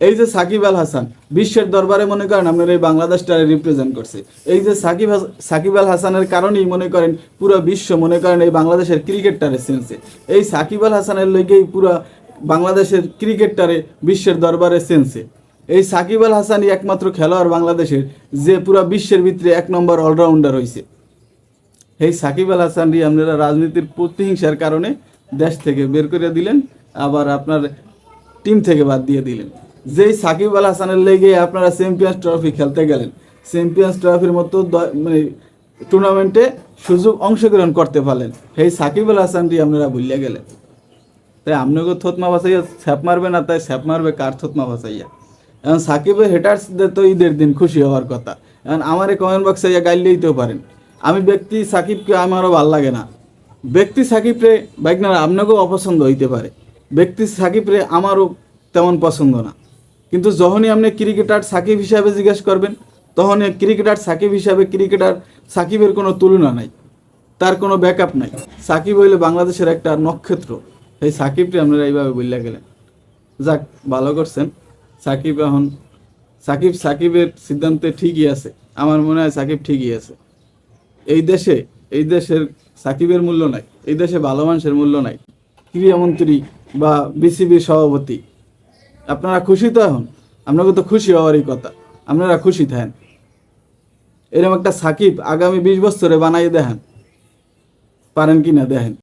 এই যে সাকিব আল হাসান, বিশ্বের দরবারে মনে করেন আপনার এই বাংলাদেশটারে রিপ্রেজেন্ট করছে। এই যে সাকিব সাকিব আল হাসানের কারণেই মনে করেন পুরো বিশ্ব মনে করেন এই বাংলাদেশের ক্রিকেটটারে চেনছে। এই সাকিব আল হাসানের লেগেই পুরো বাংলাদেশের ক্রিকেটটারে বিশ্বের দরবারে চেনছে। এই সাকিব আল হাসানই একমাত্র খেলোয়াড় বাংলাদেশের, যে পুরো বিশ্বের ভিতরে এক নম্বর অলরাউন্ডার হয়েছে এই সাকিব আল হাসানরি আপনারা রাজনীতির প্রতিহিংসার কারণে দেশ থেকে বের করে দিলেন, আবার আপনার টিম থেকে বাদ দিয়ে দিলেন। যেই সাকিব আল হাসানের লেগে আপনারা চ্যাম্পিয়ন্স ট্রফি খেলতে গেলেন চ্যাম্পিয়ন্স ট্রফির মতো মানে টুর্নামেন্টে সুযোগ অংশগ্রহণ করতে পারলেন। সেই সাকিব আল হাসানটি আপনারা ভুলিয়া গেলেন। তাই আপনাকে থতমা বাঁচাইয়া ছ্যাপ মারবে না, তাই ছ্যাপ মারবে কার থতমা বাঁচাইয়া এখন সাকিবের হেটার্সদের তো ঈদের দিন খুশি হওয়ার কথা। এখন আমার এই কমেন্ট বক্সে গাইলেই তো পারেন। আমি ব্যক্তি সাকিবকে আমারও ভালো লাগে না। ব্যক্তি সাকিবরে বাইক না আপনাকেও অপছন্দ হইতে পারে। ব্যক্তি সাকিবরে আমারও তেমন পছন্দ না। কিন্তু যখনই আপনি ক্রিকেটার সাকিব হিসাবে জিজ্ঞেস করবেন, তখনই ক্রিকেটার সাকিব হিসাবে ক্রিকেটার সাকিবের কোনো তুলনা নাই, তার কোনো ব্যাকআপ নাই। সাকিব হইলে বাংলাদেশের একটা নক্ষত্র। এই সাকিবটি আপনারা এইভাবে বললে গেলেন। যাক, ভালো করছেন। সাকিব এখন, সাকিব, সাকিবের সিদ্ধান্তে ঠিকই আছে। আমার মনে হয় সাকিব ঠিকই আছে। এই দেশে, এই দেশের সাকিবের মূল্য নাই, এই দেশে ভালো মানুষের মূল্য নাই। ক্রীড়ামন্ত্রী বা বিসিবির সভাপতি আপনারা খুশি তো এখন? আপনাকে তো খুশি হওয়ারই কথা। আপনারা খুশি থাকেন। এরকম একটা সাকিব আগামী বিশ বছরে বানাই দেখেন। পারেন কি না দেখেন।